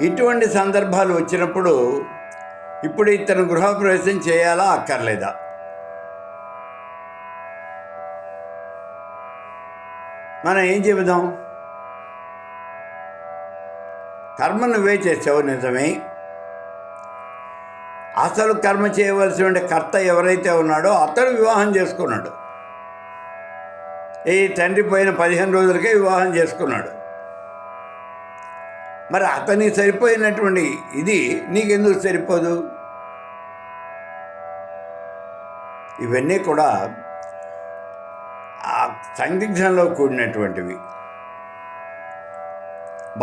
ఇటువంటి సందర్భాలు వచ్చినప్పుడు ఇప్పుడు ఇతను గృహప్రవేశం చేయాలా అక్కర్లేదా? మనం ఏం చెబుదాం? కర్మ నువ్వే చేసావు నిజమే. అసలు కర్మ చేయవలసిన కర్త ఎవరైతే ఉన్నాడో అతడు వివాహం చేసుకున్నాడు. ఈ తండ్రి పోయిన పదిహేను రోజులకే వివాహం చేసుకున్నాడు. మరి అతనికి సరిపోయినటువంటి ఇది నీకెందుకు సరిపోదు? ఇవన్నీ కూడా ఆ సందిగ్ధంలో కూడినటువంటివి.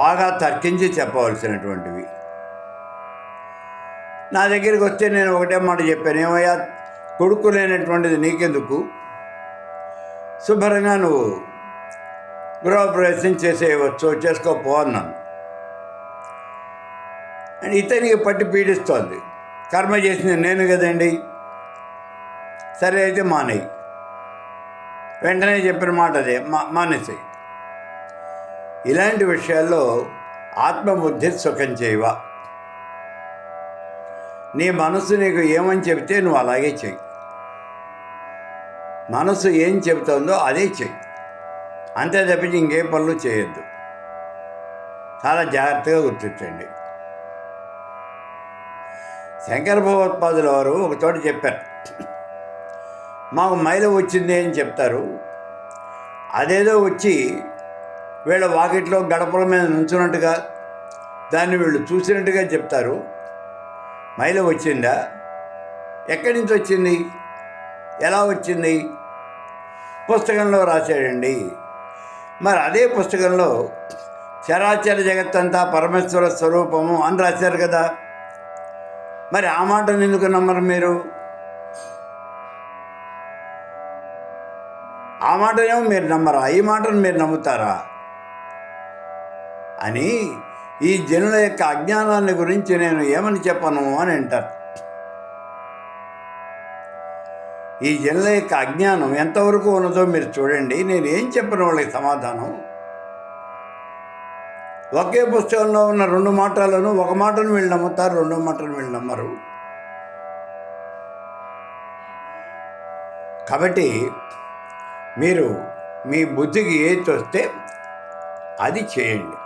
బాగా తర్కించి చెప్పవలసినటువంటివి. నా దగ్గరికి వస్తే నేను ఒకటే మాట చెప్పాను. ఏమయ్యా కొడుకు లేనటువంటిది నీకెందుకు? శుభ్రంగా నువ్వు గృహప్రవేశం చేసేయవచ్చు చేసుకోపో అన్నాను. ఇతనికి పట్టి పీడిస్తోంది. కర్మ చేసింది నేను కదండి? సరే అయితే మానేయి. వెంటనే చెప్పిన మాట అదే మా మానేసేయి. ఇలాంటి విషయాల్లో ఆత్మబుద్ధి సుఖం చేయవా? నీ మనసు నీకు ఏమని చెబితే నువ్వు అలాగే చెయ్యి. మనసు ఏం చెబుతుందో అదే చెయ్యి. అంతే తప్పించి ఇంకే పనులు చేయొద్దు. చాలా జాగ్రత్తగా గుర్తించండి. శంకర భగవత్పాదుల వారు ఒక చోట చెప్పారు. మాకు మైల వచ్చింది అని చెప్తారు. అదేదో వచ్చి వీళ్ళ వాకిట్లో గడపల మీద నుంచున్నట్టుగా దాన్ని వీళ్ళు చూసినట్టుగా చెప్తారు. మైల వచ్చిందా? ఎక్కడి నుంచి వచ్చింది? ఎలా వచ్చింది? పుస్తకంలో రాశాడండి. మరి అదే పుస్తకంలో చరాచర జగత్తంతా పరమేశ్వర స్వరూపము అని రాశారు కదా. మరి ఆ మాటను ఎందుకు నమ్మరు మీరు? ఆ మాటనేమో మీరు నమ్మరా? ఈ మాటను మీరు నమ్ముతారా? అని ఈ జనుల యొక్క అజ్ఞానాన్ని గురించి నేను ఏమని చెప్పను అని అంటారు. ఈ జనుల యొక్క అజ్ఞానం ఎంతవరకు ఉన్నదో మీరు చూడండి. నేను ఏం చెప్పను వాళ్ళకి సమాధానం? ఒకే పుస్తకంలో ఉన్న రెండు మాటలను ఒక మాటను వీళ్ళు నమ్ముతారు రెండో మాటను వీళ్ళు నమ్మరు. కాబట్టి మీరు మీ బుద్ధికి ఏది వస్తే అది చేయండి.